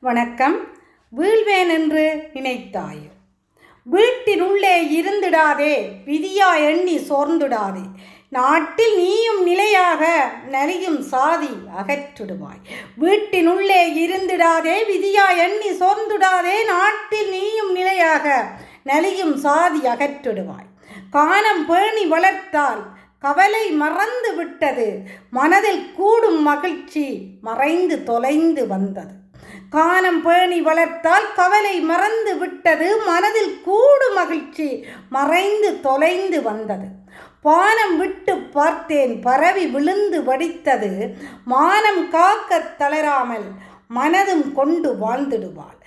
வணக்கம். வீழ்வேன் என்று நினைத்தாயோ. வீட்டினுள்ளே இருந்திடாதே விதியா எண்ணி சோர்ந்துடாதே. நாட்டில் நீயும் நிலையாக நலியும் சாதி அகற்றிடுவாய். வீட்டினுள்ளே இருந்திடாதே விதியா எண்ணி சோர்ந்துடாதே நாட்டில் நீயும் நிலையாக நலியும் சாதி அகற்றிடுவாய். கானம் பேணி வளர்த்தால் கவலை மறந்து விட்டது மனதில் கூடும் மகிழ்ச்சி மறைந்து தொலைந்து வந்தது. கானம் பேணி வளர்த்தால் கவலை மறந்து விட்டது மனதில் கூடு மகிழ்ச்சி மறைந்து தொலைந்து வந்தது. பானம் விட்டு பார்த்தேன் பரவி விழுந்து வடித்தது. மானம் காக்க தளராமல் மனதும் கொண்டு வாழ்ந்திடுவாள்.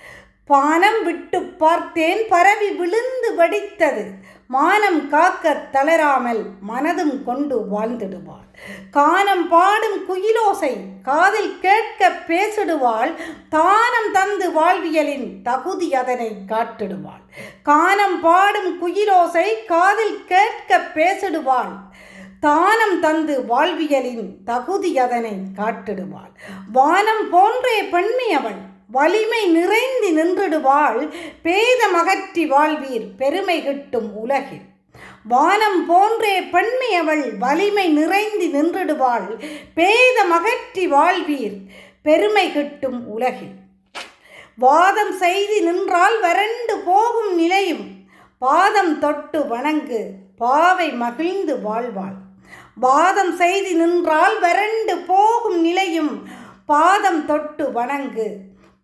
பானம் விட்டு பார்த்தேன் பரவி விழுந்து வடித்தது. மானம் காக்க தளராமல் மனதும் கொண்டு வாழ்ந்திடுவாள். கானம் பாடும் குயிலோசை காதில் கேட்க பேசிடுவாள். தானம் தந்து வாழ்வியலின் தகுதி அதனை காட்டிடுவாள். கானம் பாடும் குயிலோசை காதில் கேட்க பேசிடுவாள். தானம் தந்து வாழ்வியலின் தகுதி அதனை காட்டிடுவாள். வானம் போன்றே பெண்மை அவள் வலிமை நிறைந்து நின்றிடுவாள் பேதமகற்றி வாழ்வீர் பெருமை கிட்டும் உலகில். வானம் போன்றே பெண்மை அவள் வலிமை நிறைந்து நின்றிடுவாள் பேதமகற்றி வாழ்வீர் பெருமை கிட்டும் உலகில். வாதம் செய்து நின்றால் வறண்டு போகும் நிலையும் பாதம் தொட்டு வணங்கு பாவை மகிழ்ந்து வாழ்வாள். வாதம் செய்து நின்றால் வறண்டு போகும் நிலையும் பாதம் தொட்டு வணங்கு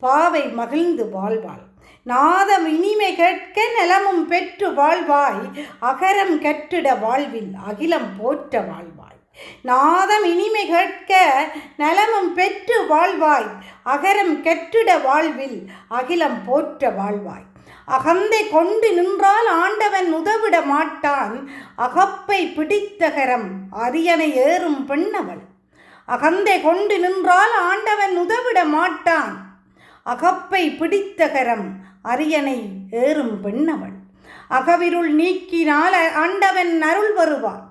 பாவை மகிழ்ந்து வாழ்வாள். நாதம் இனிமை கேட்க நலமும் பெற்று வாழ்வாய். அகரம் கற்றிட வாழ்வில் அகிலம் போற்ற வாழ்வாய். நாதம் இனிமை கேட்க நலமும் பெற்று வாழ்வாய். அகரம் கற்றிட வாழ்வில் அகிலம் போற்ற வாழ்வாய். அகந்தை கொண்டு நின்றால் ஆண்டவன் உதவிட மாட்டான். அகப்பை பிடித்தகரம் அரியணை ஏறும் பெண்ணவள். அகந்தை கொண்டு நின்றால் ஆண்டவன் உதவிட மாட்டான். அகப்பை பிடித்தகரம் அரியணை ஏறும் பெண்ணவள். அகவிருள் நீக்கினால் ஆண்டவன் அருள் வருவாள்.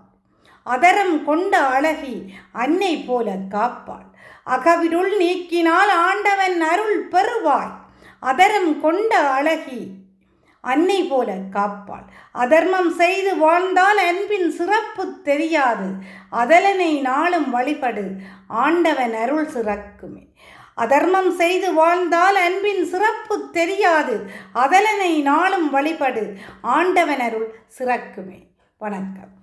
அதரம் கொண்ட அழகி அன்னை போல காப்பாள். அகவிருள் நீக்கினால் ஆண்டவன் அருள் பெறுவாய். அதரம் கொண்ட அழகி அன்னை போல காப்பாள். அதர்மம் செய்து வாழ்ந்தால் அன்பின் சிறப்பு தெரியாது. அதலனை நாளும் வழிபடு. ஆண்டவன் அருள் சிறக்குமே. அதர்மம் செய்து வாழ்ந்தால் அன்பின் சிறப்பு தெரியாது. அதலனை நாளும் வழிபடு. ஆண்டவனருள் சிறக்குமே. வணக்கம்.